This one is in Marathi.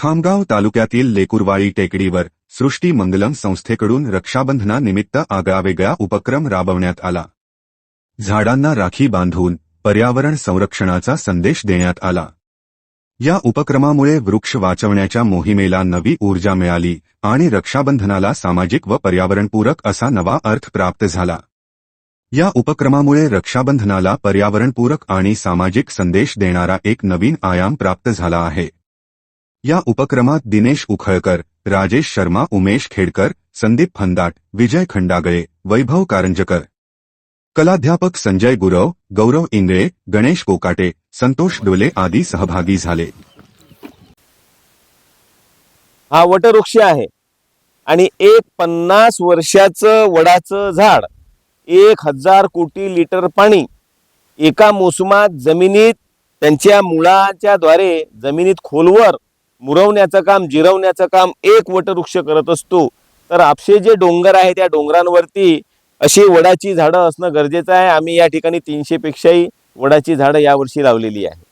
खामगाव तालुक्यातील लेकुरवाळी टेकडीवर सृष्टी मंगलम संस्थेकडून रक्षाबंधनानिमित्त आगळावेगळा उपक्रम राबवण्यात आला. झाडांना राखी बांधून पर्यावरण संरक्षणाचा संदेश देण्यात आला. या उपक्रमामुळे वृक्ष वाचवण्याच्या मोहिमेला नवी ऊर्जा मिळाली आणि रक्षाबंधनाला सामाजिक व पर्यावरणपूरक असा नवा अर्थ प्राप्त झाला. या उपक्रमामुळे रक्षाबंधनाला पर्यावरणपूरक आणि सामाजिक संदेश देणारा एक नवीन आयाम प्राप्त झाला आहे. या उपक्रमात दिनेश उखळकर राजेश शर्मा उमेश खेडकर संदीप फंदाट विजय खंडागळे वैभव कारंजकर. कलाध्यापक संजय गुरव गौरव इंगळे गणेश कोकाटे संतोष डोले आदी सहभागी झाले. हा वटवृक्ष आहे. आणि एक पन्नास वर्षाचं वडाचं झाड एक हजार कोटी लिटर पाणी एका मोसमात जमिनीत त्यांच्या मुळाच्या द्वारे जमिनीत खोलवर मुरवण्याचं काम जिरवण्याचं काम एक वटवृक्ष करत असतो. तर आपशे जे डोंगर आहे त्या डोंगरांवरती अशी वडाची झाडं असणं गरजेचं आहे. आम्ही या ठिकाणी तीनशेपेक्षाही वडाची झाडं यावर्षी लावलेली आहे.